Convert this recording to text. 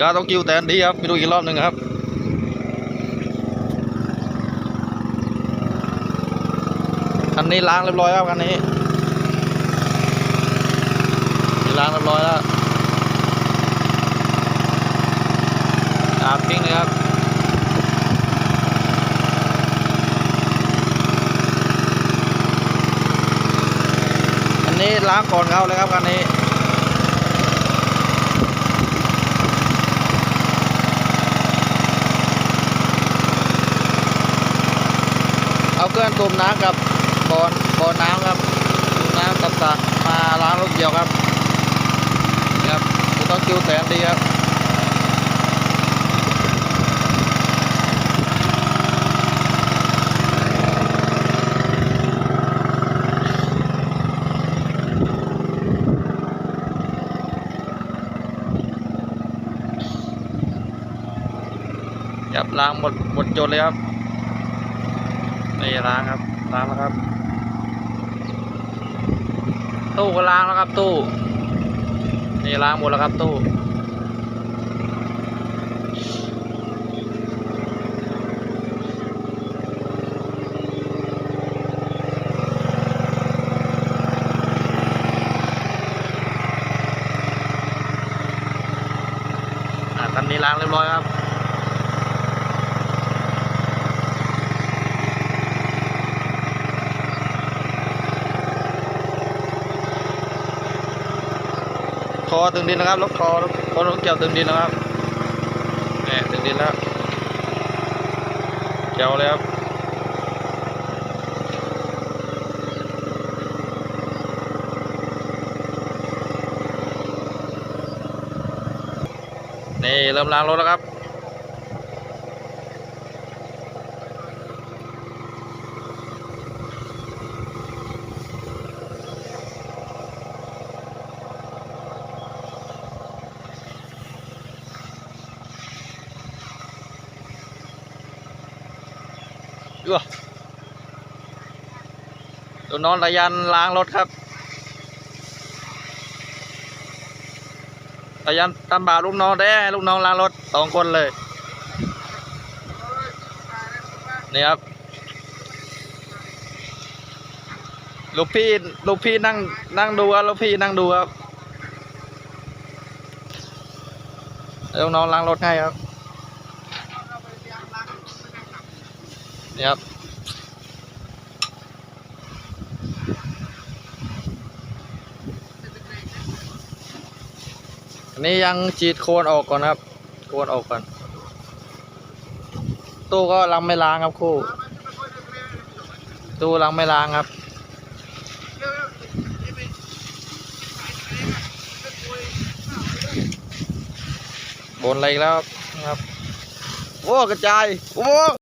ก็ต้องกิ้วแต่อันดีครับไปดูอีกรอบหนึ่งครับคันนี้ล้างเรียบร้อยครับคันนี้นล้างเรียบร้อยแล้วอาบทิ้งเลยครับอันนี้ล้างก่อนเขาเลยครับคันนี้ เพื่องตูมน้ำกับบ่อบ่อน้ำครับตูมน้ำกับสระมาล้างรถเกี่ยวครับครับต้องคิวแสนดีครับยับล้างหมดหมดจดเลยครับ นี่ล้างครับล้างแล้วครับ ตู้ก็ล้างแล้วครับตู้ นี่ล้างหมดแล้วครับตู้อ่าคันนี้ล้างเรียบร้อยครับ คอตึงดินนะครับรถคอรถคอรถเกี่ยวตึงดินนะครับนี่ตึงดินแล้วเกี่ยวแล้วนี่เริ่มล้างรถแล้วครับ ดูดูน้องตายันล้างรถครับตายันตามบ่าลูกน้องได้ลูกน้องล้างรถสองคนเลย นี่ครับ ลูกพี่ลูกพี่นั่งนั่งดูครับลูกพี่นั่งดูครับลูกน้องล้างรถให้ครับ นี่ครับอันนี้ยังฉีดโคลนออกก่อนครับ โคลนออกก่อนตู้ก็ลังไม่ล้างครับคู่ ตู้ลังไม่ล้างครับบนอะไรแล้วครับ โอ้ กระจาย โอ้